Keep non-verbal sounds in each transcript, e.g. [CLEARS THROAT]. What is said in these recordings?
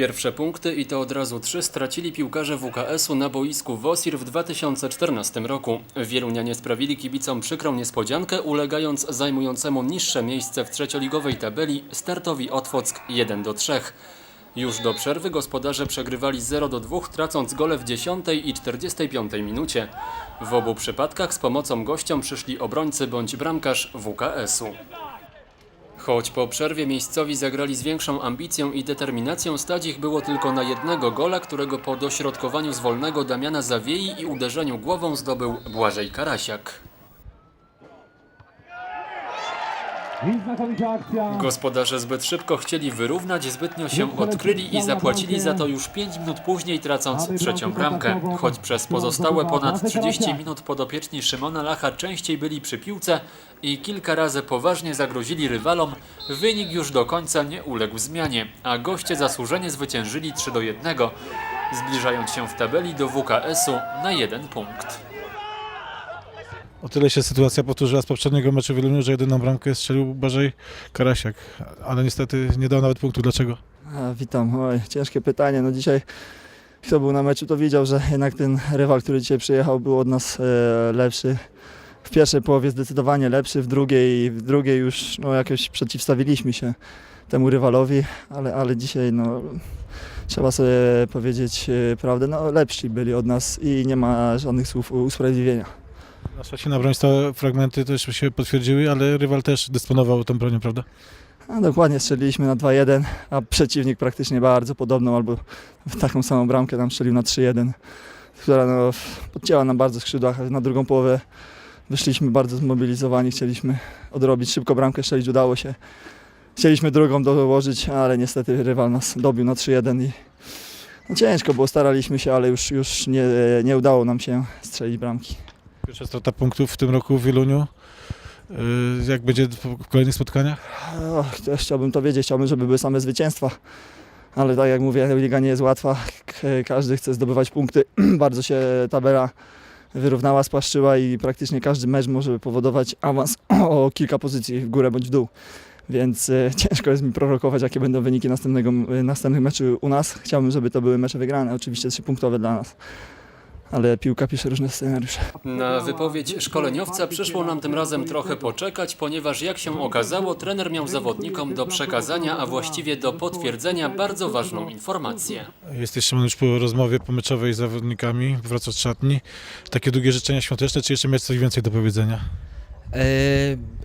Pierwsze punkty i to od razu trzy stracili piłkarze WKS-u na boisku Wosir w 2014 roku. Wielunianie sprawili kibicom przykrą niespodziankę, ulegając zajmującemu niższe miejsce w trzecioligowej tabeli startowi Otwock 1 do 3. Już do przerwy gospodarze przegrywali 0 do 2, tracąc gole w 10 i 45 minucie. W obu przypadkach z pomocą gościom przyszli obrońcy bądź bramkarz WKS-u. Choć po przerwie miejscowi zagrali z większą ambicją i determinacją, stać ich było tylko na jednego gola, którego po dośrodkowaniu z wolnego Damiana Zawiei i uderzeniu głową zdobył Błażej Karasiak. Gospodarze zbyt szybko chcieli wyrównać, zbytnio się odkryli i zapłacili za to już 5 minut później, tracąc trzecią bramkę. Choć przez pozostałe ponad 30 minut podopieczni Szymona Lacha częściej byli przy piłce i kilka razy poważnie zagrozili rywalom, wynik już do końca nie uległ zmianie, a goście zasłużenie zwyciężyli 3 do 1, zbliżając się w tabeli do WKS-u na jeden punkt. O tyle się sytuacja powtórzyła z poprzedniego meczu w Wieluniu, że jedyną bramkę strzelił Błażej Karasiak, ale niestety nie dał nawet punktu. Dlaczego? A, witam. Oj, ciężkie pytanie. No dzisiaj kto był na meczu, to widział, że jednak ten rywal, który dzisiaj przyjechał, był od nas e, lepszy. W pierwszej połowie zdecydowanie lepszy, w drugiej, w drugiej już no, jakoś przeciwstawiliśmy się temu rywalowi, ale, ale dzisiaj no, trzeba sobie powiedzieć e, prawdę, no, lepsi byli od nas i nie ma żadnych słów usprawiedliwienia. Nasza na broń fragmenty też się potwierdziły, ale rywal też dysponował tą bronią, prawda? A dokładnie strzeliliśmy na 2-1, a przeciwnik praktycznie bardzo podobną albo taką samą bramkę nam strzelił na 3-1, która no, podcięła nam bardzo skrzydła. Na drugą połowę wyszliśmy bardzo zmobilizowani, chcieliśmy odrobić szybko bramkę, strzelić udało się. Chcieliśmy drugą dołożyć, ale niestety rywal nas dobił na 3-1 i no, ciężko było, staraliśmy się, ale już, już nie, nie udało nam się strzelić bramki. Pierwsza strata punktów w tym roku w Wieluniu. Yy, Jak będzie w kolejnych spotkaniach? Och, chciałbym to wiedzieć, chciałbym, żeby były same zwycięstwa. Ale tak jak mówię, liga nie jest łatwa. Każdy chce zdobywać punkty. [CLEARS THROAT] Bardzo się tabela wyrównała, spłaszczyła i praktycznie każdy mecz może powodować awans [CLEARS THROAT] o kilka pozycji w górę bądź w dół. Więc e, [LAUGHS] ciężko jest mi prorokować, jakie będą wyniki następnego, e, następnych meczów u nas. Chciałbym, żeby to były mecze wygrane, oczywiście trzypunktowe dla nas. Ale piłka pisze różne scenariusze. Na wypowiedź szkoleniowca przyszło nam tym razem trochę poczekać, ponieważ jak się okazało, trener miał zawodnikom do przekazania, a właściwie do potwierdzenia bardzo ważną informację. Jesteś Szymon już po rozmowie pomeczowej z zawodnikami, wracasz z szatni. Takie długie życzenia świąteczne, czy jeszcze miałeś coś więcej do powiedzenia? E,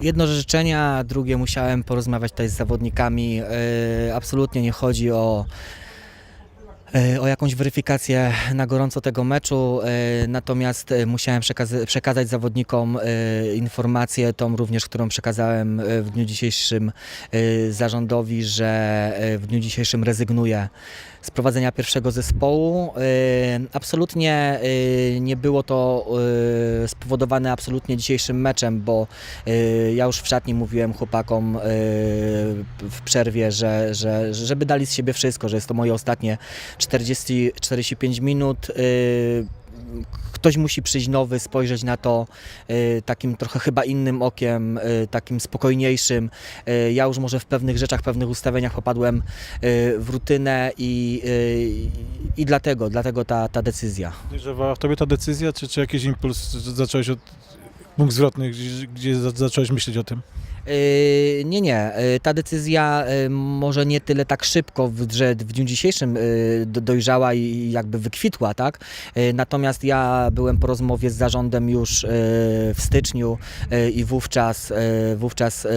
Jedno życzenia, drugie musiałem porozmawiać tutaj z zawodnikami. E, Absolutnie nie chodzi o, o jakąś weryfikację na gorąco tego meczu, e, natomiast e, musiałem przekaz- przekazać zawodnikom e, informację, tą również, którą przekazałem e, w dniu dzisiejszym e, zarządowi, że e, w dniu dzisiejszym rezygnuję z prowadzenia pierwszego zespołu. E, Absolutnie e, nie było to e, spowodowane absolutnie dzisiejszym meczem, bo e, ja już w szatni mówiłem chłopakom e, w przerwie, że, że żeby dali z siebie wszystko, że jest to moje ostatnie 40-45 minut. E, Ktoś musi przyjść nowy, spojrzeć na to e, takim trochę chyba innym okiem, e, takim spokojniejszym. Ja już może w pewnych rzeczach, pewnych ustawieniach popadłem w rutynę i, i dlatego, dlatego ta, ta decyzja. Dojrzewała w tobie ta decyzja, czy, czy jakiś impuls zacząłeś od punkt zwrotny, gdzie, gdzie za- zacząłeś myśleć o tym? Yy, Nie, nie. Yy, Ta decyzja yy, może nie tyle tak szybko, że w dniu dzisiejszym do- dojrzała i jakby wykwitła, tak? Natomiast ja byłem po rozmowie z zarządem już w styczniu i wówczas, wówczas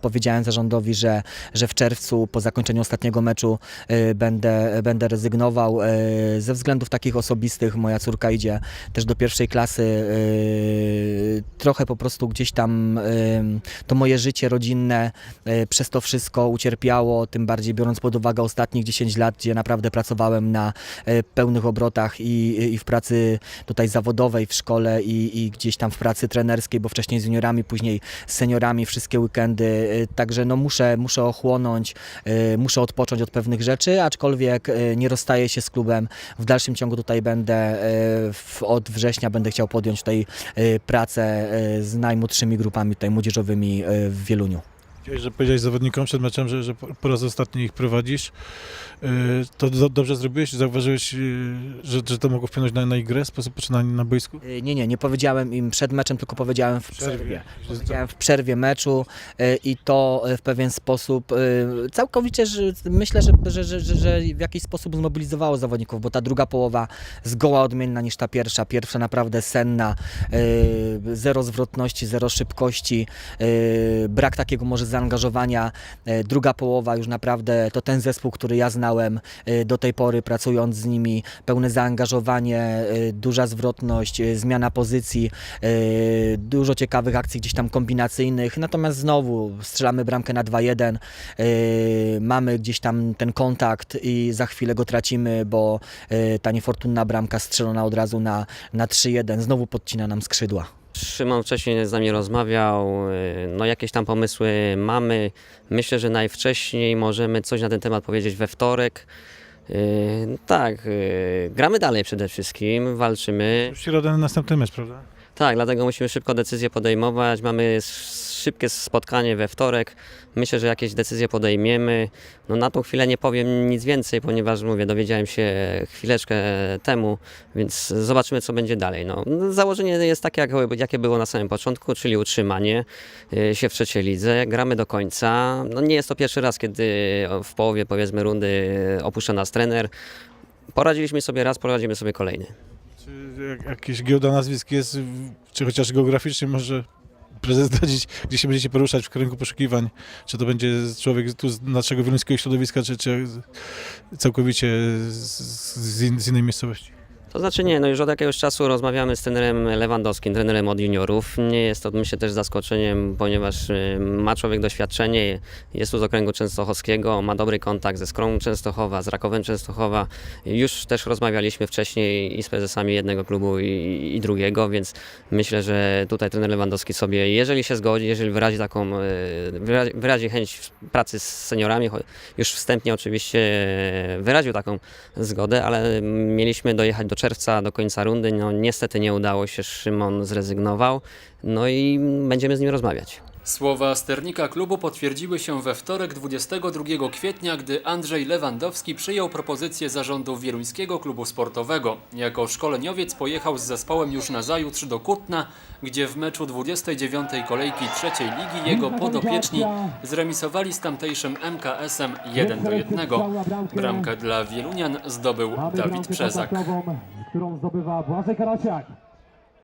powiedziałem zarządowi, że, że w czerwcu po zakończeniu ostatniego meczu yy, będę, będę rezygnował yy, ze względów takich osobistych. Moja córka idzie też do pierwszej klasy. yy, Trochę po prostu gdzieś tam to moje życie rodzinne przez to wszystko ucierpiało, tym bardziej biorąc pod uwagę ostatnich 10 lat, gdzie naprawdę pracowałem na pełnych obrotach i, i w pracy tutaj zawodowej w szkole i, i gdzieś tam w pracy trenerskiej, bo wcześniej z juniorami, później z seniorami, wszystkie weekendy, także no muszę, muszę ochłonąć, e, muszę odpocząć od pewnych rzeczy, aczkolwiek e, nie rozstaję się z klubem, w dalszym ciągu tutaj będę, od września będę chciał podjąć tutaj pracę z najmłodszymi grupami tutaj młodzieżowymi w Wieluniu. Powiedziałeś, że powiedziałeś zawodnikom przed meczem, że, że po raz ostatni ich prowadzisz. Yy, To do, dobrze zrobiłeś? Zauważyłeś, yy, że, że to mogło wpłynąć na, na ich grę, sposób poczynania na boisku? Y, Nie, nie, nie powiedziałem im przed meczem, tylko powiedziałem w Przerwie. Powiedziałem w przerwie meczu y, i to y, w pewien sposób y, całkowicie że, myślę, że, że, że, że, w jakiś sposób zmobilizowało zawodników, bo ta druga połowa zgoła odmienna niż ta pierwsza. Pierwsza naprawdę senna, y, zero zwrotności, zero szybkości, y, brak takiego może zaangażowania. Y, Druga połowa już naprawdę to ten zespół, który ja znałem y, do tej pory, pracując z nimi, pełne zaangażowanie, y, duża zwrotność, zmiana pozycji, dużo ciekawych akcji gdzieś tam kombinacyjnych. Natomiast znowu strzelamy bramkę na 2-1, y, mamy gdzieś tam ten kontakt i za chwilę go tracimy, bo ta niefortunna bramka strzelona od razu na, na 3-1 znowu podcina nam skrzydła. Szymon wcześniej z nami rozmawiał, y, no jakieś tam pomysły mamy. Myślę, że najwcześniej możemy coś na ten temat powiedzieć we wtorek. Y, Tak, y, gramy dalej przede wszystkim, walczymy. W środę następny mecz, prawda? Tak, dlatego musimy szybko decyzje podejmować. Mamy szybkie spotkanie we wtorek. Myślę, że jakieś decyzje podejmiemy. No na tą chwilę nie powiem nic więcej, ponieważ mówię, dowiedziałem się chwileczkę temu, więc zobaczymy, co będzie dalej. No, założenie jest takie, jak, jakie było na samym początku, czyli utrzymanie y, się w trzeciej lidze. Gramy do końca. No, nie jest to pierwszy raz, kiedy w połowie powiedzmy rundy opuszcza nas trener. Poradziliśmy sobie raz, poradzimy sobie kolejny. Czy jak, jakieś giełda nazwisk jest, czy chociaż geograficznie może prezes zdradzić, gdzie się będziecie poruszać w kierunku poszukiwań? Czy to będzie człowiek tu z naszego wieluńskiego środowiska, czy, czy całkowicie z, z, in, z innej miejscowości? To znaczy nie, no już od jakiegoś czasu rozmawiamy z trenerem Lewandowskim, trenerem od juniorów. Nie jest to myślę też zaskoczeniem, ponieważ y, ma człowiek doświadczenie, jest tu z okręgu częstochowskiego, ma dobry kontakt ze Skromą Częstochowa, z Rakowem Częstochowa. Już też rozmawialiśmy wcześniej i z prezesami jednego klubu i, i drugiego, więc myślę, że tutaj trener Lewandowski sobie, jeżeli się zgodzi, jeżeli wyrazi taką, y, wyrazi, wyrazi chęć pracy z seniorami, już wstępnie oczywiście wyraził taką zgodę, ale mieliśmy dojechać do czerwca, do końca rundy. No niestety nie udało się, Szymon zrezygnował. No i będziemy z nim rozmawiać. Słowa sternika klubu potwierdziły się we wtorek 22 kwietnia, gdy Andrzej Lewandowski przyjął propozycję zarządu Wieluńskiego Klubu Sportowego. Jako szkoleniowiec pojechał z zespołem już na zajutrz do Kutna, gdzie w meczu 29 kolejki trzeciej ligi jego podopieczni zremisowali z tamtejszym MKS-em 1 do 1. Bramkę dla Wielunian zdobył Dawid Przezak. Którą zdobywa Błażej Karasiak.